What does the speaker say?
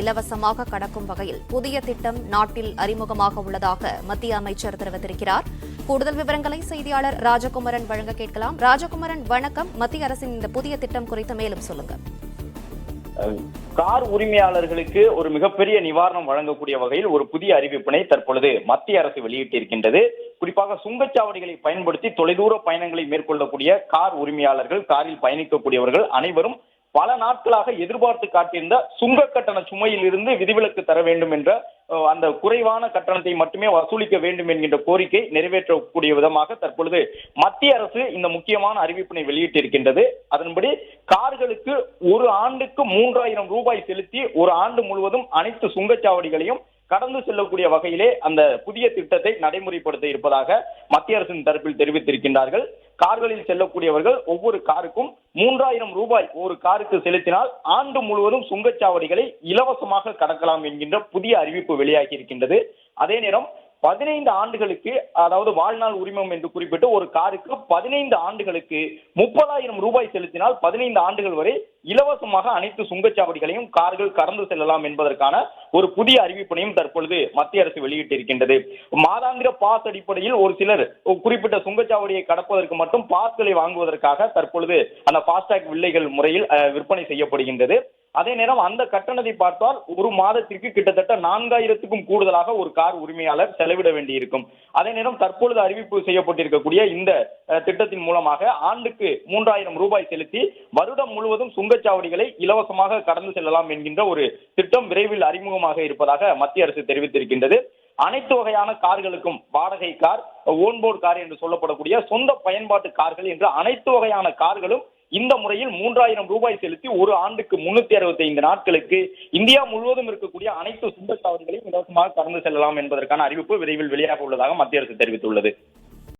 இலவசமாக கடக்கும் வகையில் புதிய திட்டம் நாட்டில் அறிமுகமாக உள்ளதாக மத்திய அமைச்சர் தெரிவித்திருக்கிறார். கூடுதல் விவரங்களை செய்தியாளர் ராஜகுமரன் வழங்க கேட்கலாம். ராஜகுமரன் வணக்கம். மத்திய அரசின் இந்த புதிய திட்டம் குறித்து மேலும் சொல்லுங்க. கார் உரிமையாளர்களுக்கு ஒரு மிகப்பெரிய நிவாரணம் வழங்கக்கூடிய வகையில் ஒரு புதிய அறிவிப்பினை தற்பொழுது மத்திய அரசு வெளியிட்டிருக்கின்றது. குறிப்பாக சுங்கச்சாவடிகளை பயன்படுத்தி தொலைதூர பயணங்களை மேற்கொள்ளக்கூடிய கார் உரிமையாளர்கள் காரில் பயணிக்கக்கூடியவர்கள் அனைவரும் பல நாட்களாக எதிர்பார்த்து காட்டியிருந்த சுங்க கட்டண சுமையில் இருந்து விதிவிலக்கு தர வேண்டும் என்ற அந்த குறைவான கட்டணத்தை மட்டுமே வசூலிக்க வேண்டும் என்கின்ற கோரிக்கை நிறைவேற்றக்கூடிய விதமாக தற்பொழுது மத்திய அரசு இந்த முக்கியமான அறிவிப்பினை வெளியிட்டிருக்கின்றது. அதன்படி கார்களுக்கு ஒரு ஆண்டுக்கு மூன்றாயிரம் ரூபாய் செலுத்தி ஒரு ஆண்டு முழுவதும் அனைத்து சுங்கச்சாவடிகளையும் கடந்து செல்லக்கூடிய வகையிலே அந்த புதிய திட்டத்தை நடைமுறைப்படுத்த இருப்பதாக மத்திய அரசின் தரப்பில் தெரிவித்திருக்கின்றார்கள். கார்களில் செல்லக்கூடியவர்கள் ஒவ்வொரு காருக்கும் மூன்றாயிரம் ரூபாய் ஒரு காருக்கு செலுத்தினால் ஆண்டு முழுவதும் சுங்கச்சாவடிகளை இலவசமாக கடக்கலாம் என்கின்ற புதிய அறிவிப்பு வெளியாகி இருக்கின்றது. அதே நேரம் பதினைந்து ஆண்டுகளுக்கு அதாவது வாழ்நாள் உரிமம் என்று குறிப்பிட்டு ஒரு காருக்கு பதினைந்து ஆண்டுகளுக்கு முப்பதாயிரம் ரூபாய் செலுத்தினால் பதினைந்து ஆண்டுகள் வரை இலவசமாக அனைத்து சுங்கச்சாவடிகளையும் கார்கள் கடந்து செல்லலாம் என்பதற்கான ஒரு புதிய அறிவிப்பினையும் தற்பொழுது மத்திய அரசு வெளியிட்டிருக்கின்றது. மாதாந்திர பாஸ் அடிப்படையில் ஒரு சிலர் குறிப்பிட்ட சுங்கச்சாவடியை கடப்பதற்கு மட்டும் பாஸ்களை வாங்குவதற்காக தற்பொழுது அந்த பாஸ்டாக் வில்லைகள் முறையில் விற்பனை செய்யப்படுகின்றது. அதே நேரம் அந்த கட்டணத்தை பார்த்தால் ஒரு மாதத்திற்கு கிட்டத்தட்ட நான்காயிரத்துக்கும் கூடுதலாக ஒரு கார் உரிமையாளர் செலவிட வேண்டியிருக்கும். அதே நேரம் தற்பொழுது அறிவிப்பு செய்யப்பட்டிருக்கக்கூடிய இந்த திட்டத்தின் மூலமாக ஆண்டுக்கு மூன்றாயிரம் ரூபாய் செலுத்தி வருடம் முழுவதும் சுங்கச்சாவடிகளை இலவசமாக கடந்து செல்லலாம் என்கின்ற ஒரு திட்டம் விரைவில் அறிமுகமாக இருப்பதாக மத்திய அரசு தெரிவித்திருக்கின்றது. அனைத்து வகையான கார்களுக்கும் வாடகை கார் ஓன்போர்டு கார் என்று சொல்லப்படக்கூடிய சொந்த பயன்பாட்டு கார்கள் என்று அனைத்து வகையான கார்களும் இந்த முறையில் மூன்றாயிரம் ரூபாய் செலுத்தி ஒரு ஆண்டுக்கு முன்னூத்தி அறுபத்தி ஐந்து நாட்களுக்கு இந்தியா முழுவதும் இருக்கக்கூடிய அனைத்து சுங்கச்சாவடிகளையும் இலவசமாக கடந்து செல்லலாம் என்பதற்கான அறிவிப்பு விரைவில் வெளியாக உள்ளதாக மத்திய அரசு தெரிவித்துள்ளது.